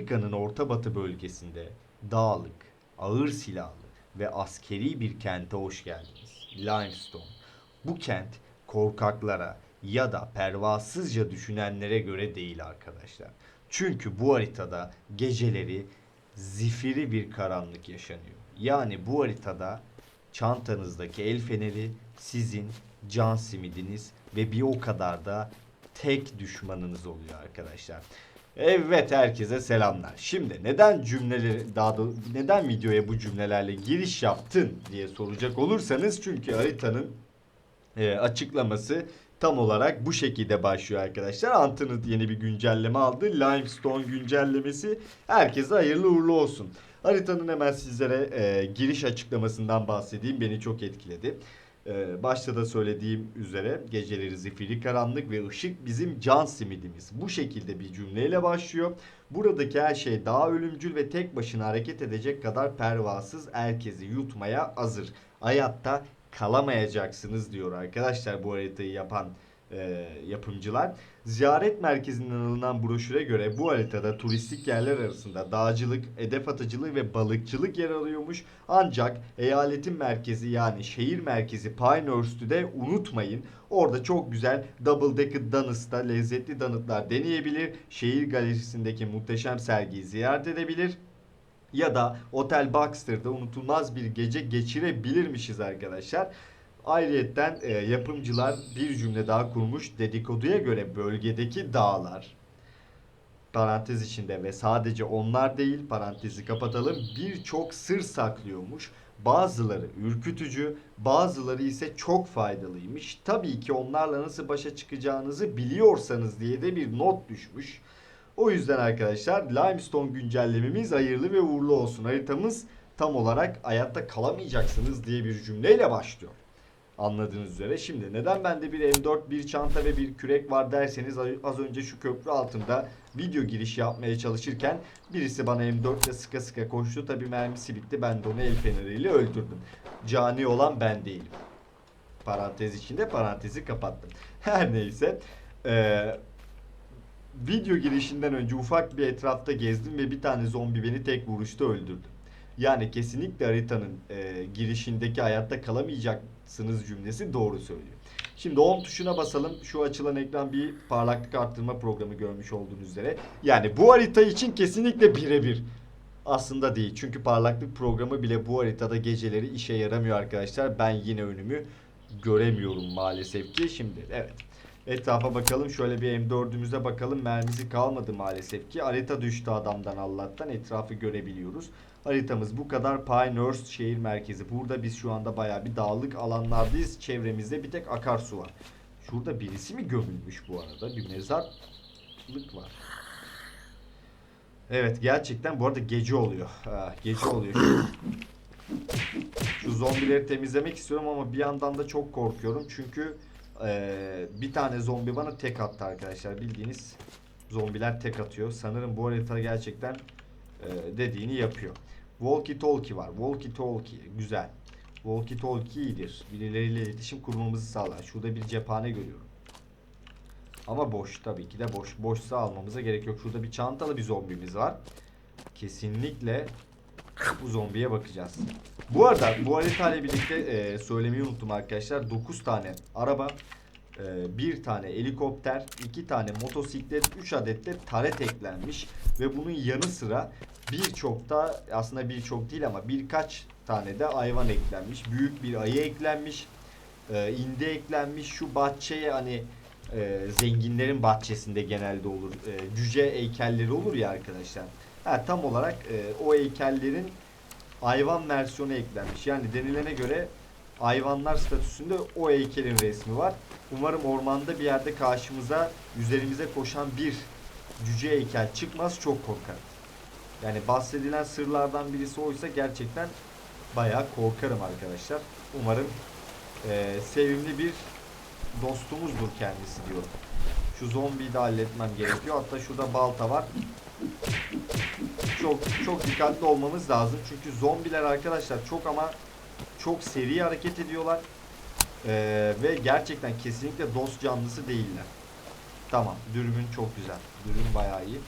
Amerika'nın Orta Batı bölgesinde dağlık, ağır silahlı ve askeri bir kente hoş geldiniz. Limestone. Bu kent korkaklara ya da pervasızca düşünenlere göre değil arkadaşlar. Çünkü bu haritada geceleri zifiri bir karanlık yaşanıyor. Yani bu haritada çantanızdaki el feneri sizin can simidiniz ve bir o kadar da tek düşmanınız oluyor arkadaşlar. Evet herkese selamlar. Şimdi neden cümleleri daha da neden videoya bu cümlelerle giriş yaptın diye soracak olursanız çünkü haritanın e, açıklaması tam olarak bu şekilde başlıyor arkadaşlar. Antinit yeni bir güncelleme aldı. Limestone güncellemesi. Herkese hayırlı uğurlu olsun. Haritanın hemen sizlere e, giriş açıklamasından bahsedeyim. Beni çok etkiledi. E, başta da söylediğim üzere geceleri zifiri karanlık ve ışık bizim can simidimiz. Bu şekilde bir cümleyle başlıyor. Buradaki her şey daha ölümcül ve tek başına hareket edecek kadar pervasız herkesi yutmaya hazır. Hayatta kalamayacaksınız diyor arkadaşlar bu haritayı yapan e, yapımcılar. Ziyaret merkezinden alınan broşüre göre bu haritada turistik yerler arasında dağcılık, hedef atıcılığı ve balıkçılık yer alıyormuş. Ancak eyaletin merkezi yani şehir merkezi Pinehurst'ü de unutmayın. Orada çok güzel double decker donuts'ta lezzetli donutlar deneyebilir. Şehir galerisindeki muhteşem sergiyi ziyaret edebilir ya da Otel Baxter'da unutulmaz bir gece geçirebilirmişiz arkadaşlar. Ayrıyetten e, yapımcılar bir cümle daha kurmuş. Dedikoduya göre bölgedeki dağlar parantez içinde ve sadece onlar değil parantezi kapatalım birçok sır saklıyormuş. Bazıları ürkütücü, bazıları ise çok faydalıymış. Tabii ki onlarla nasıl başa çıkacağınızı biliyorsanız diye de bir not düşmüş. O yüzden arkadaşlar Limestone güncellememiz hayırlı ve uğurlu olsun. Haritamız tam olarak hayatta kalamayacaksınız diye bir cümleyle başlıyor. Anladığınız üzere. Şimdi neden bende bir M4, bir çanta ve bir kürek var derseniz az önce şu köprü altında video giriş yapmaya çalışırken birisi bana M4 ile sıka sıka koştu. Tabi mermisi bitti. Ben de onu el feneriyle öldürdüm. Cani olan ben değilim. Parantez içinde parantezi kapattım. Her neyse. Eee video girişinden önce ufak bir etrafta gezdim ve bir tane zombi beni tek vuruşta öldürdü. Yani kesinlikle haritanın e, girişindeki hayatta kalamayacaksınız cümlesi doğru söylüyor. Şimdi home tuşuna basalım. Şu açılan ekran bir parlaklık arttırma programı görmüş olduğunuz üzere. Yani bu harita için kesinlikle birebir. Aslında değil. Çünkü parlaklık programı bile bu haritada geceleri işe yaramıyor arkadaşlar. Ben yine önümü göremiyorum maalesef ki. Şimdi evet. Etrafa bakalım. Şöyle bir M4'ümüze bakalım. Mermisi kalmadı maalesef ki. Harita düştü adamdan Allah'tan. Etrafı görebiliyoruz. Haritamız bu kadar. Pinehurst şehir merkezi. Burada biz şu anda baya bir dağlık alanlardayız. Çevremizde bir tek akarsu var. Şurada birisi mi gömülmüş bu arada? Bir mezarlık var. Evet gerçekten bu arada gece oluyor. Ha, gece oluyor. Şu, zombileri temizlemek istiyorum ama bir yandan da çok korkuyorum. Çünkü ee, bir tane zombi bana tek attı arkadaşlar. Bildiğiniz zombiler tek atıyor. Sanırım bu harita gerçekten e, dediğini yapıyor. Walkie talkie var. Walkie talkie güzel. Walkie talkie iyidir. Birileriyle iletişim kurmamızı sağlar. Şurada bir cephane görüyorum. Ama boş tabii ki de boş. Boşsa almamıza gerek yok. Şurada bir çantalı bir zombimiz var. Kesinlikle bu zombiye bakacağız. Bu arada bu harita ile birlikte e, söylemeyi unuttum arkadaşlar. 9 tane araba, e, bir tane helikopter, 2 tane motosiklet, 3 adet de taret eklenmiş. Ve bunun yanı sıra birçok da aslında birçok değil ama birkaç tane de hayvan eklenmiş. Büyük bir ayı eklenmiş. E, indi eklenmiş. Şu bahçeye hani e, zenginlerin bahçesinde genelde olur. E, cüce heykelleri olur ya arkadaşlar. Ha, tam olarak e, o heykellerin hayvan versiyonu eklenmiş. Yani denilene göre hayvanlar statüsünde o heykelin resmi var. Umarım ormanda bir yerde karşımıza üzerimize koşan bir cüce heykel çıkmaz çok korkarım. Yani bahsedilen sırlardan birisi oysa gerçekten bayağı korkarım arkadaşlar. Umarım e, sevimli bir dostumuzdur kendisi diyorum. Şu zombiyi de halletmem gerekiyor. Hatta şurada balta var çok çok dikkatli olmamız lazım. Çünkü zombiler arkadaşlar çok ama çok seri hareket ediyorlar. Ee, ve gerçekten kesinlikle dost canlısı değiller. Tamam. Dürbün çok güzel. Dürbün bayağı iyi.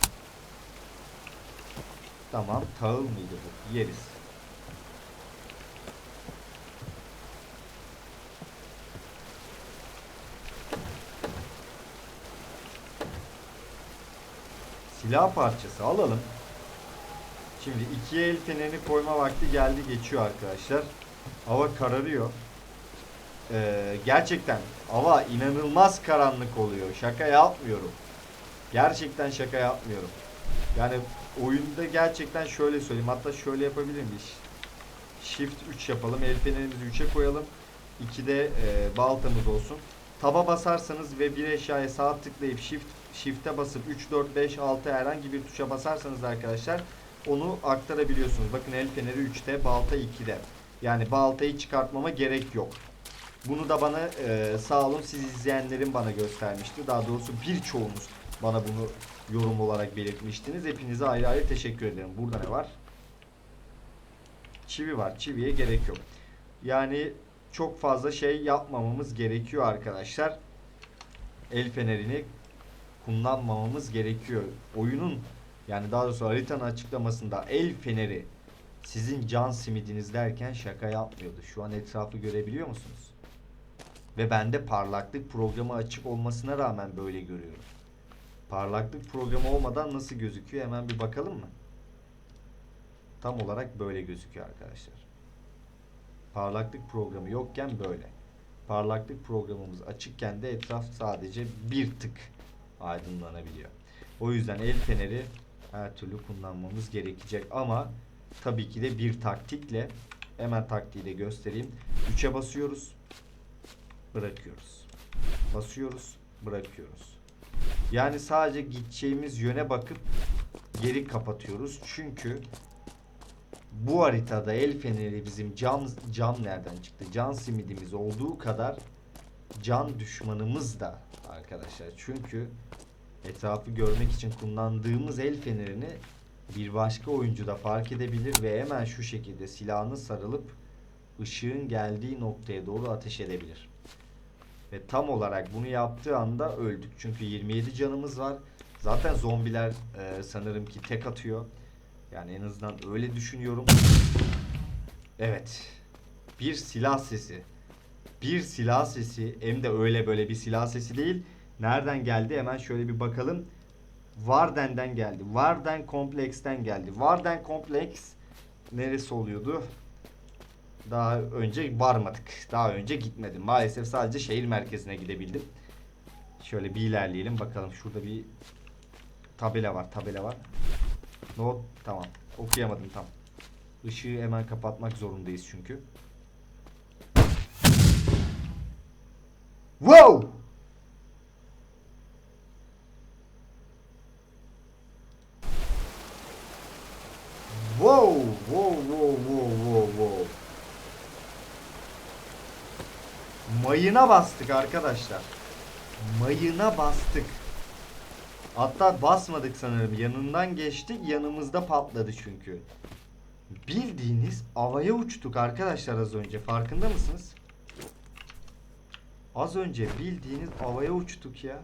Tamam. Tahıl mıydı bu? Yeriz. Silah parçası alalım. Şimdi ikiye el fenerini koyma vakti geldi geçiyor arkadaşlar. Hava kararıyor. Ee, gerçekten hava inanılmaz karanlık oluyor. Şaka yapmıyorum. Gerçekten şaka yapmıyorum. Yani oyunda gerçekten şöyle söyleyeyim. Hatta şöyle yapabilir miyiz? Shift 3 yapalım. El fenerimizi 3'e koyalım. 2'de e, baltamız olsun. Taba basarsanız ve bir eşyaya sağ tıklayıp shift shift'e basıp 3 4 5 6 herhangi bir tuşa basarsanız arkadaşlar onu aktarabiliyorsunuz. Bakın el feneri 3'te, balta 2'de. Yani baltayı çıkartmama gerek yok. Bunu da bana e, sağ olun siz izleyenlerin bana göstermişti. Daha doğrusu birçoğunuz bana bunu yorum olarak belirtmiştiniz. Hepinize ayrı ayrı teşekkür ederim. Burada ne var? Çivi var. Çiviye gerek yok. Yani çok fazla şey yapmamamız gerekiyor arkadaşlar. El fenerini kullanmamamız gerekiyor. Oyunun yani daha doğrusu haritanın açıklamasında el feneri sizin can simidiniz derken şaka yapmıyordu. Şu an etrafı görebiliyor musunuz? Ve bende parlaklık programı açık olmasına rağmen böyle görüyorum. Parlaklık programı olmadan nasıl gözüküyor hemen bir bakalım mı? Tam olarak böyle gözüküyor arkadaşlar. Parlaklık programı yokken böyle. Parlaklık programımız açıkken de etraf sadece bir tık aydınlanabiliyor. O yüzden el feneri her türlü kullanmamız gerekecek ama tabii ki de bir taktikle hemen taktiği de göstereyim. 3'e basıyoruz. Bırakıyoruz. Basıyoruz. Bırakıyoruz. Yani sadece gideceğimiz yöne bakıp geri kapatıyoruz. Çünkü bu haritada el feneri bizim cam cam nereden çıktı? Can simidimiz olduğu kadar can düşmanımız da arkadaşlar. Çünkü etrafı görmek için kullandığımız el fenerini bir başka oyuncu da fark edebilir ve hemen şu şekilde silahını sarılıp ışığın geldiği noktaya doğru ateş edebilir. Ve tam olarak bunu yaptığı anda öldük. Çünkü 27 canımız var. Zaten zombiler e, sanırım ki tek atıyor. Yani en azından öyle düşünüyorum. Evet. Bir silah sesi. Bir silah sesi hem de öyle böyle bir silah sesi değil. Nereden geldi hemen şöyle bir bakalım. Varden'den geldi. Varden Kompleks'ten geldi. Varden Kompleks neresi oluyordu? Daha önce varmadık. Daha önce gitmedim. Maalesef sadece şehir merkezine gidebildim. Şöyle bir ilerleyelim bakalım. Şurada bir tabela var. Tabela var. No, tamam. Okuyamadım tam. Işığı hemen kapatmak zorundayız çünkü. Wow! Wow, wow, wow, wow, wow, wow. Mayına bastık arkadaşlar. Mayına bastık. Hatta basmadık sanırım. Yanından geçtik. Yanımızda patladı çünkü. Bildiğiniz havaya uçtuk arkadaşlar az önce. Farkında mısınız? Az önce bildiğiniz havaya uçtuk ya.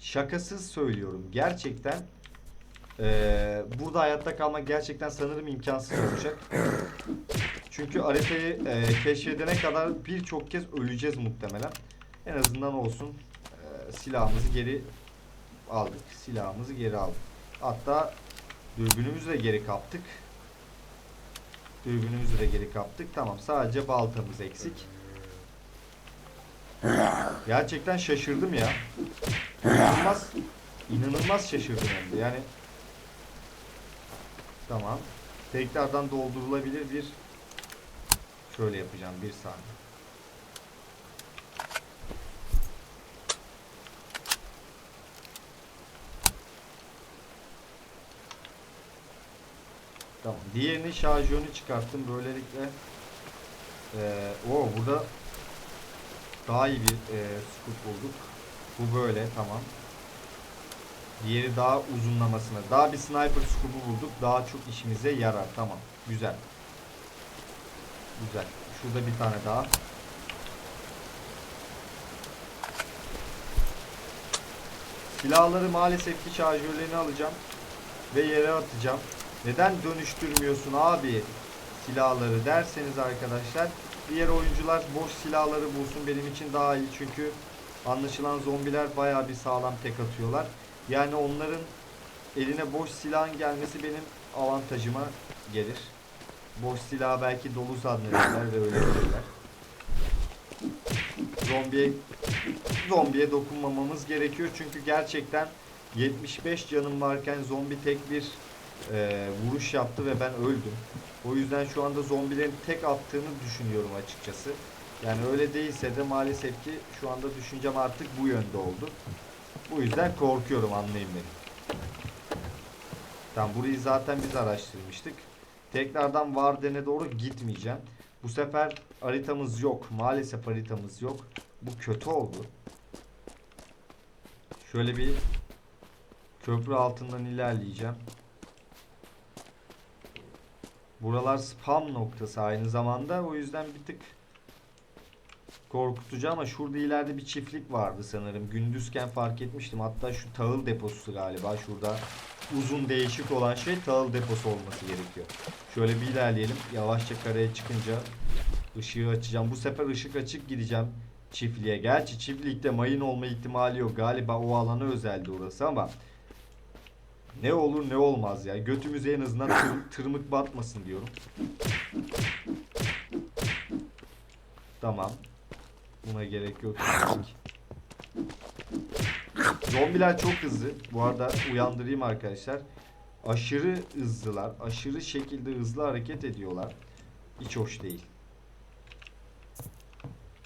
Şakasız söylüyorum. Gerçekten eee, burada hayatta kalmak gerçekten sanırım imkansız olacak. Çünkü haritayı eee, keşfedene kadar birçok kez öleceğiz muhtemelen. En azından olsun eee, silahımızı geri aldık. Silahımızı geri aldık. Hatta dürbünümüzü de geri kaptık. Dürbünümüzü de geri kaptık. Tamam sadece baltamız eksik. Gerçekten şaşırdım ya. İnanılmaz, inanılmaz şaşırdım hem de. Yani tamam. Tekrardan doldurulabilir bir şöyle yapacağım bir saniye. Tamam. Diğerini şarjörünü çıkarttım. Böylelikle eee o burada daha iyi bir eee scoop bulduk. Bu böyle tamam. Diğeri daha uzunlamasına. Daha bir sniper scoop'u bulduk. Daha çok işimize yarar. Tamam. Güzel. Güzel. Şurada bir tane daha. Silahları maalesef ki şarjörlerini alacağım. ve yere atacağım. Neden dönüştürmüyorsun abi silahları derseniz arkadaşlar diğer oyuncular boş silahları bulsun benim için daha iyi çünkü anlaşılan zombiler bayağı bir sağlam tek atıyorlar. Yani onların eline boş silahın gelmesi benim avantajıma gelir. Boş silah belki dolu zannederler ve ölebilirler. Zombiye zombiye dokunmamamız gerekiyor çünkü gerçekten 75 canım varken zombi tek bir e, vuruş yaptı ve ben öldüm. O yüzden şu anda zombilerin tek attığını düşünüyorum açıkçası. Yani öyle değilse de maalesef ki şu anda düşüncem artık bu yönde oldu. Bu yüzden korkuyorum anlayın beni. Tamam burayı zaten biz araştırmıştık. Tekrardan Varden'e doğru gitmeyeceğim. Bu sefer haritamız yok. Maalesef haritamız yok. Bu kötü oldu. Şöyle bir köprü altından ilerleyeceğim. Buralar spam noktası aynı zamanda. O yüzden bir tık korkutucu ama şurada ileride bir çiftlik vardı sanırım. Gündüzken fark etmiştim. Hatta şu tahıl deposu galiba. Şurada uzun değişik olan şey tahıl deposu olması gerekiyor. Şöyle bir ilerleyelim. Yavaşça karaya çıkınca ışığı açacağım. Bu sefer ışık açık gideceğim çiftliğe. Gerçi çiftlikte mayın olma ihtimali yok. Galiba o alana özeldi orası ama ne olur ne olmaz ya. Götümüze en azından tır- tırmık batmasın diyorum. Tamam. Buna gerek yok. Zombiler çok hızlı. Bu arada uyandırayım arkadaşlar. Aşırı hızlılar. Aşırı şekilde hızlı hareket ediyorlar. Hiç hoş değil.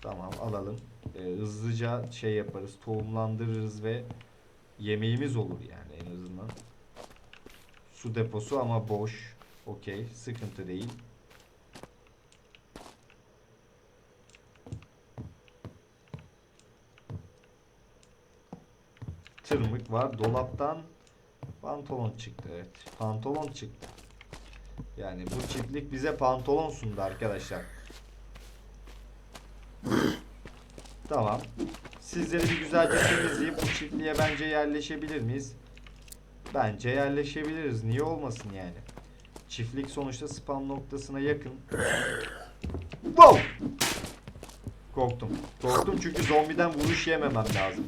Tamam alalım. Ee, hızlıca şey yaparız. Tohumlandırırız ve yemeğimiz olur yani en azından. Su deposu ama boş. Okey. Sıkıntı değil. Tırmık var. Dolaptan pantolon çıktı. Evet. Pantolon çıktı. Yani bu çiftlik bize pantolon sundu arkadaşlar. Tamam. Sizleri bir güzelce temizleyip bu çiftliğe bence yerleşebilir miyiz? Bence yerleşebiliriz. Niye olmasın yani? Çiftlik sonuçta spam noktasına yakın. Wow! Korktum. Korktum çünkü zombiden vuruş yememem lazım.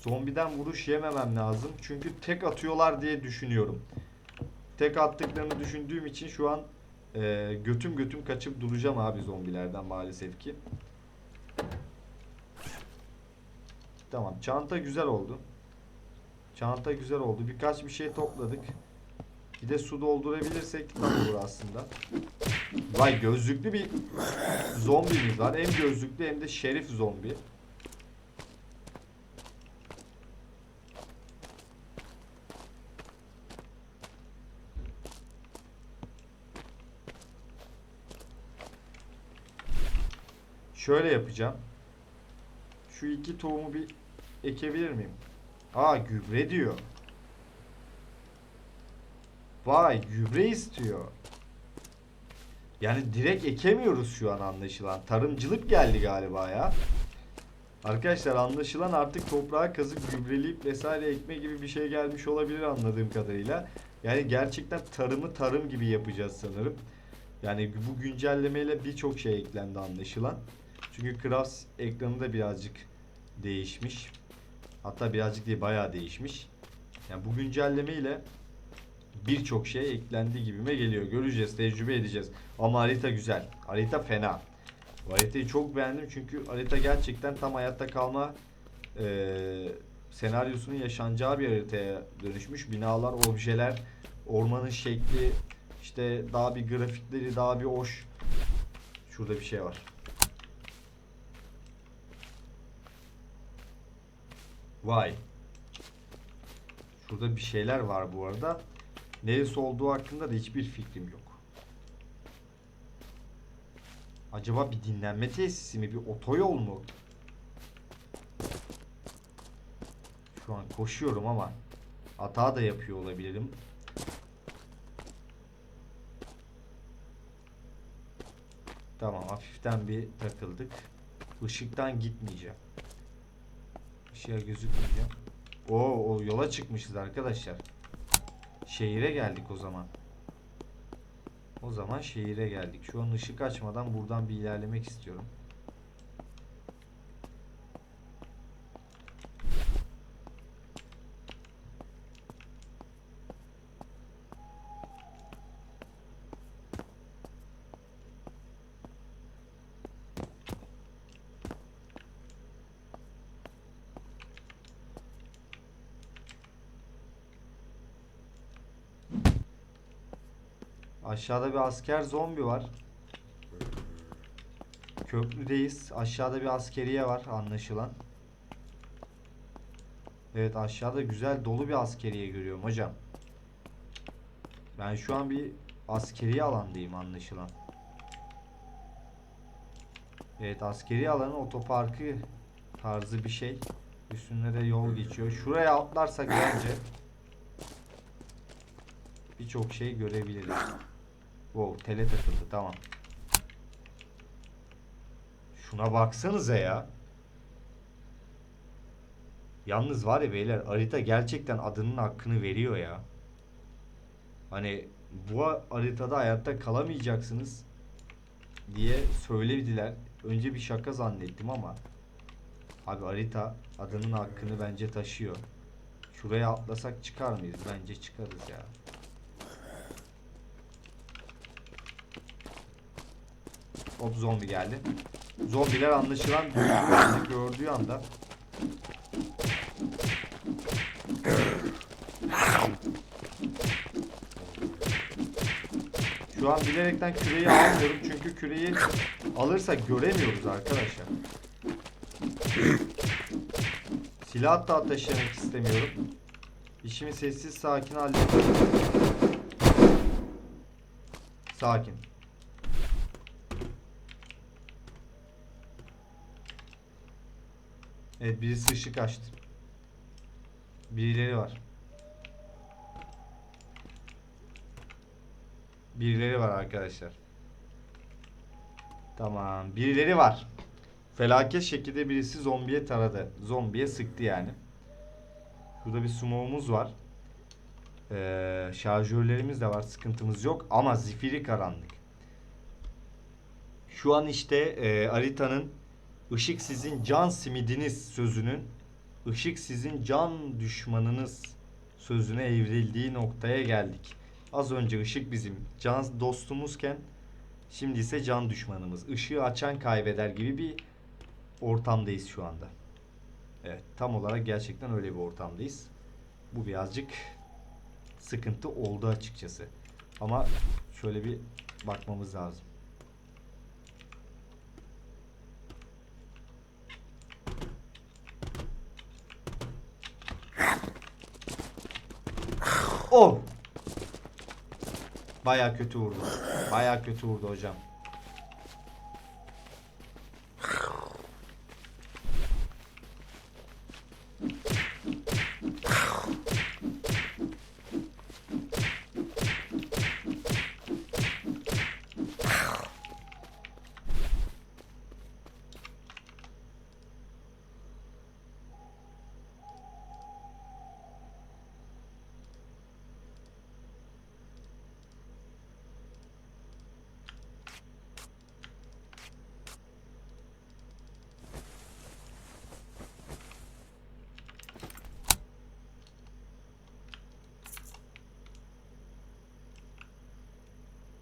Zombiden vuruş yememem lazım. Çünkü tek atıyorlar diye düşünüyorum. Tek attıklarını düşündüğüm için şu an e, götüm götüm kaçıp duracağım abi zombilerden maalesef ki. Tamam. Çanta güzel oldu. Çanta güzel oldu. Birkaç bir şey topladık. Bir de su doldurabilirsek tam olur aslında. Vay gözlüklü bir zombimiz var. Hem gözlüklü hem de şerif zombi. Şöyle yapacağım. Şu iki tohumu bir ekebilir miyim? Aa gübre diyor. Vay gübre istiyor. Yani direkt ekemiyoruz şu an anlaşılan. Tarımcılık geldi galiba ya. Arkadaşlar anlaşılan artık toprağa kazıp gübreleyip vesaire ekme gibi bir şey gelmiş olabilir anladığım kadarıyla. Yani gerçekten tarımı tarım gibi yapacağız sanırım. Yani bu güncellemeyle birçok şey eklendi anlaşılan. Çünkü Crafts ekranı da birazcık değişmiş. Hatta birazcık değil bayağı değişmiş. Yani bu güncelleme ile birçok şey eklendi gibime geliyor. Göreceğiz, tecrübe edeceğiz. Ama harita güzel. Harita fena. Bu haritayı çok beğendim çünkü harita gerçekten tam hayatta kalma eee senaryosunun yaşanacağı bir haritaya dönüşmüş. Binalar, objeler, ormanın şekli, işte daha bir grafikleri, daha bir hoş. Şurada bir şey var. Vay. Şurada bir şeyler var bu arada. Neresi olduğu hakkında da hiçbir fikrim yok. Acaba bir dinlenme tesisi mi? Bir otoyol mu? Şu an koşuyorum ama hata da yapıyor olabilirim. Tamam hafiften bir takıldık. Işıktan gitmeyeceğim. Işığa gözükmeyeceğim. Oo, o yola çıkmışız arkadaşlar. Şehire geldik o zaman. O zaman şehire geldik. Şu an ışık açmadan buradan bir ilerlemek istiyorum. Aşağıda bir asker zombi var. Köprüdeyiz. Aşağıda bir askeriye var anlaşılan. Evet aşağıda güzel dolu bir askeriye görüyorum hocam. Ben şu an bir askeri alandayım anlaşılan. Evet askeri alanın otoparkı tarzı bir şey. Üstünde de yol geçiyor. Şuraya atlarsak bence birçok şey görebiliriz. Wow, tele takıldı tamam. Şuna baksanıza ya. Yalnız var ya beyler harita gerçekten adının hakkını veriyor ya. Hani bu haritada hayatta kalamayacaksınız diye söylediler. Önce bir şaka zannettim ama abi harita adının hakkını bence taşıyor. Şuraya atlasak çıkar mıyız? Bence çıkarız ya. Hop zombi geldi. Zombiler anlaşılan bizi gördüğü anda Şu an bilerekten küreyi almıyorum çünkü küreyi alırsak göremiyoruz arkadaşlar. Silah da ateşlemek istemiyorum. İşimi sessiz sakin hallediyorum. Sakin. Evet birisi ışık açtı. Birileri var. Birileri var arkadaşlar. Tamam. Birileri var. Felaket şekilde birisi zombiye taradı. Zombiye sıktı yani. Şurada bir smoke'umuz var. Ee, şarjörlerimiz de var. Sıkıntımız yok. Ama zifiri karanlık. Şu an işte e, haritanın ışık sizin can simidiniz sözünün ışık sizin can düşmanınız sözüne evrildiği noktaya geldik. Az önce ışık bizim can dostumuzken şimdi ise can düşmanımız. Işığı açan kaybeder gibi bir ortamdayız şu anda. Evet tam olarak gerçekten öyle bir ortamdayız. Bu birazcık sıkıntı oldu açıkçası. Ama şöyle bir bakmamız lazım. Oh! Baya kötü vurdu. Baya kötü vurdu hocam.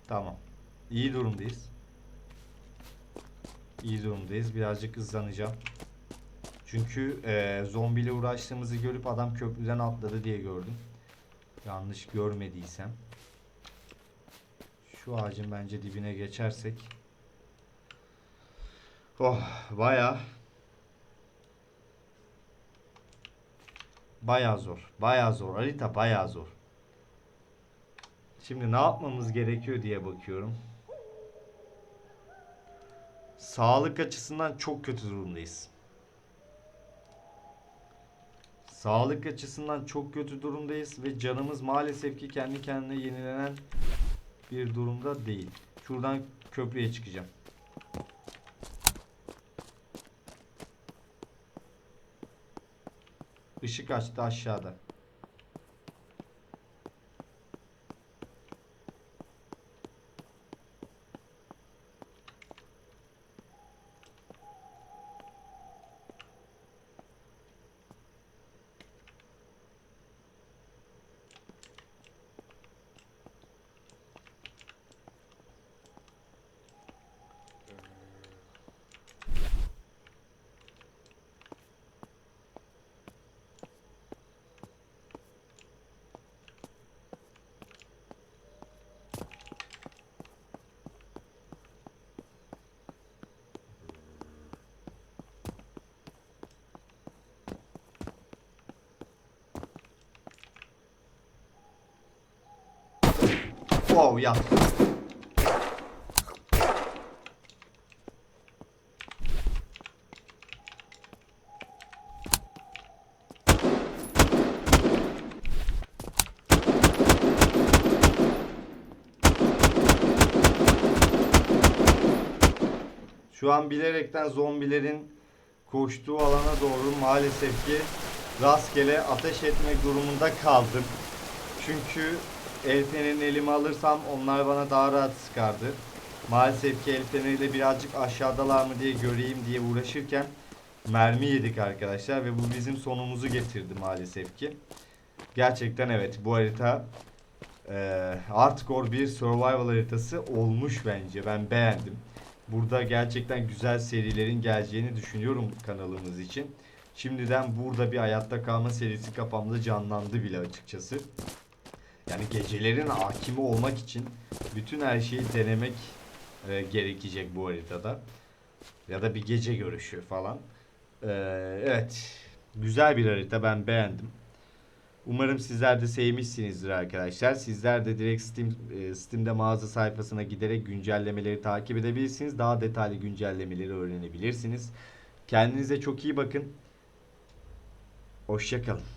Tamam. İyi durumdayız. İyi durumdayız. Birazcık hızlanacağım. Çünkü e, zombiyle uğraştığımızı görüp adam köprüden atladı diye gördüm. Yanlış görmediysem. Şu ağacın bence dibine geçersek. Oh baya baya zor. Baya zor. Harita baya zor. Şimdi ne yapmamız gerekiyor diye bakıyorum. Sağlık açısından çok kötü durumdayız. Sağlık açısından çok kötü durumdayız ve canımız maalesef ki kendi kendine yenilenen bir durumda değil. Şuradan köprüye çıkacağım. Işık açtı aşağıda. Wow yat. Şu an bilerekten zombilerin koştuğu alana doğru maalesef ki rastgele ateş etmek durumunda kaldım. Çünkü el fenerini elime alırsam onlar bana daha rahat sıkardı. Maalesef ki el feneriyle birazcık aşağıdalar mı diye göreyim diye uğraşırken mermi yedik arkadaşlar ve bu bizim sonumuzu getirdi maalesef ki. Gerçekten evet bu harita eee hardcore bir survival haritası olmuş bence. Ben beğendim. Burada gerçekten güzel serilerin geleceğini düşünüyorum kanalımız için. Şimdiden burada bir hayatta kalma serisi kafamda canlandı bile açıkçası. Yani gecelerin hakimi olmak için bütün her şeyi denemek e, gerekecek bu haritada. Ya da bir gece görüşü falan. Ee, evet. Güzel bir harita ben beğendim. Umarım sizler de sevmişsinizdir arkadaşlar. Sizler de direkt Steam e, Steam'de mağaza sayfasına giderek güncellemeleri takip edebilirsiniz. Daha detaylı güncellemeleri öğrenebilirsiniz. Kendinize çok iyi bakın. Hoşçakalın.